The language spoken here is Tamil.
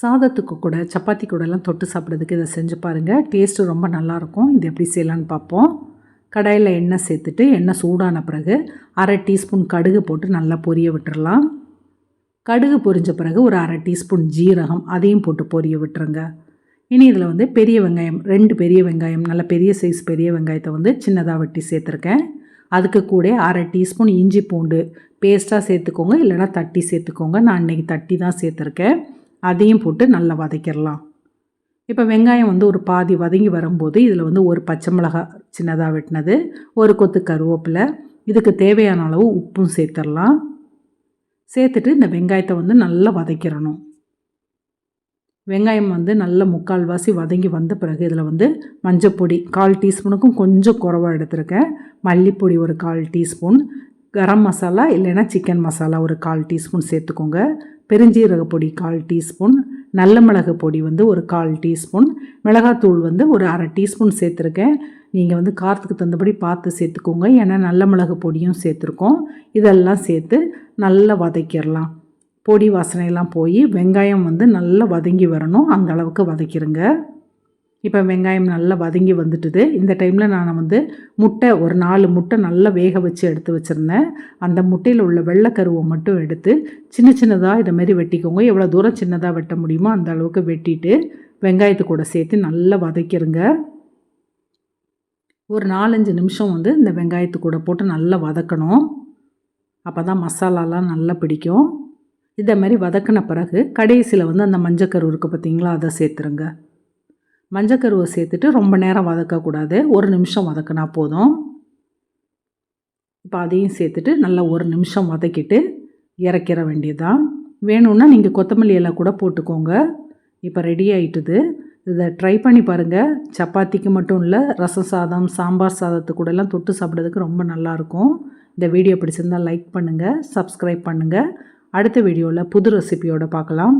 சாதத்துக்கு கூட சப்பாத்தி கூடலாம் தொட்டு சாப்பிட்றதுக்கு இதை செஞ்சு பாருங்கள் டேஸ்ட்டு ரொம்ப நல்லாயிருக்கும் இது எப்படி செய்யலான்னு பார்ப்போம் கடாயில் எண்ணெய் சேர்த்துட்டு எண்ணெய் சூடான பிறகு அரை டீஸ்பூன் கடுகு போட்டு நல்லா பொரிய விட்டுறலாம். கடுகு பொரிஞ்ச பிறகு ஒரு அரை டீஸ்பூன் ஜீரகம் அதையும் போட்டு பொரிய விட்டுருங்க. இனி இதில் வந்து பெரிய வெங்காயம் ரெண்டு பெரிய வெங்காயம் நல்ல பெரிய சைஸ் பெரிய வெங்காயத்தை வந்து சின்னதாக வெட்டி சேர்த்துருக்கேன். அதுக்கு கூட அரை டீஸ்பூன் இஞ்சி பூண்டு பேஸ்ட்டாக சேர்த்துக்கோங்க இல்லைனா தட்டி சேர்த்துக்கோங்க. நான் இன்றைக்கி தட்டி தான் சேர்த்துருக்கேன். அதையும் போட்டு நல்லா வதக்கிடலாம். இப்போ வெங்காயம் வந்து ஒரு பாதி வதங்கி வரும்போது இதில் வந்து ஒரு பச்சை மிளகாய் சின்னதாக வெட்டினது ஒரு கொத்து கருவேப்பிலை இதுக்கு தேவையான அளவு உப்பும் சேர்த்துடலாம். சேர்த்துட்டு இந்த வெங்காயத்தை வந்து நல்லா வதக்கிடணும். வெங்காயம் வந்து நல்ல முக்கால்வாசி வதங்கி வந்த பிறகு இதில் வந்து மஞ்சப்பொடி கால் டீஸ்பூனுக்கும் கொஞ்சம் குறவாக எடுத்திருக்கேன். மல்லிப்பொடி ஒரு கால் டீஸ்பூன் கரம் மசாலா இல்லைன்னா சிக்கன் மசாலா ஒரு கால் டீஸ்பூன் சேர்த்துக்கோங்க. பெருஞ்சீரக பொடி கால் டீஸ்பூன் நல்ல மிளகு பொடி வந்து ஒரு கால் டீஸ்பூன் மிளகாத்தூள் வந்து ஒரு அரை டீஸ்பூன் சேர்த்துருக்கேன். நீங்கள் வந்து காரத்துக்கு தகுந்தபடி பார்த்து சேர்த்துக்கோங்க. ஏன்னா நல்ல மிளகு பொடியும் சேர்த்துருக்கோம். இதெல்லாம் சேர்த்து நல்லா வதக்கிடலாம். பொடி வாசனையெல்லாம் போய் வெங்காயம் வந்து நல்லா வதங்கி வரணும். அந்த அளவுக்கு வதக்கிடுங்க இப்போ வெங்காயம் நல்லா வதங்கி வந்துட்டுது. இந்த டைமில் நான் வந்து முட்டை ஒரு நாலு முட்டை நல்லா வேக வச்சு எடுத்து வச்சுருந்தேன். அந்த முட்டையில் உள்ள வெள்ளைக்கருவை மட்டும் எடுத்து சின்ன சின்னதாக இதை மாதிரி வெட்டிக்கோங்க. எவ்வளோ தூரம் சின்னதாக வெட்ட முடியுமோ அந்த அளவுக்கு வெட்டிட்டு வெங்காயத்து கூட சேர்த்து நல்லா வதக்கிடுங்க ஒரு நாலஞ்சு நிமிஷம் வந்து இந்த வெங்காயத்து கூட போட்டு நல்லா வதக்கணும். அப்போ தான் மசாலாலாம் நல்லா பிடிக்கும். இதை மாதிரி வதக்கின பிறகு கடைசியில் வந்து அந்த மஞ்சக்கரு இருக்குது பார்த்தீங்களா அதை சேர்த்துருங்க. மஞ்சக்கருவை சேர்த்துட்டு ரொம்ப நேரம் வதக்கக்கூடாது. ஒரு நிமிஷம் வதக்கினா போதும். இப்போ அதையும் சேர்த்துட்டு நல்லா ஒரு நிமிஷம் வதக்கிட்டு இறக்கிற வேண்டியதுதான். வேணும்னா நீங்கள் கொத்தமல்லி எல்லாம் கூட போட்டுக்கோங்க. இப்போ ரெடி ஆகிட்டுது இதை ட்ரை பண்ணி பாருங்கள் சப்பாத்திக்கு மட்டும் இல்லை ரசம் சாதம் சாம்பார் சாதத்து கூடலாம் தொட்டு சாப்பிட்றதுக்கு ரொம்ப நல்லாயிருக்கும். இந்த வீடியோ பிடிச்சிருந்தால் லைக் பண்ணுங்கள் சப்ஸ்கிரைப் பண்ணுங்கள் அடுத்த வீடியோவில் புது ரெசிபியோடு பார்க்கலாம்.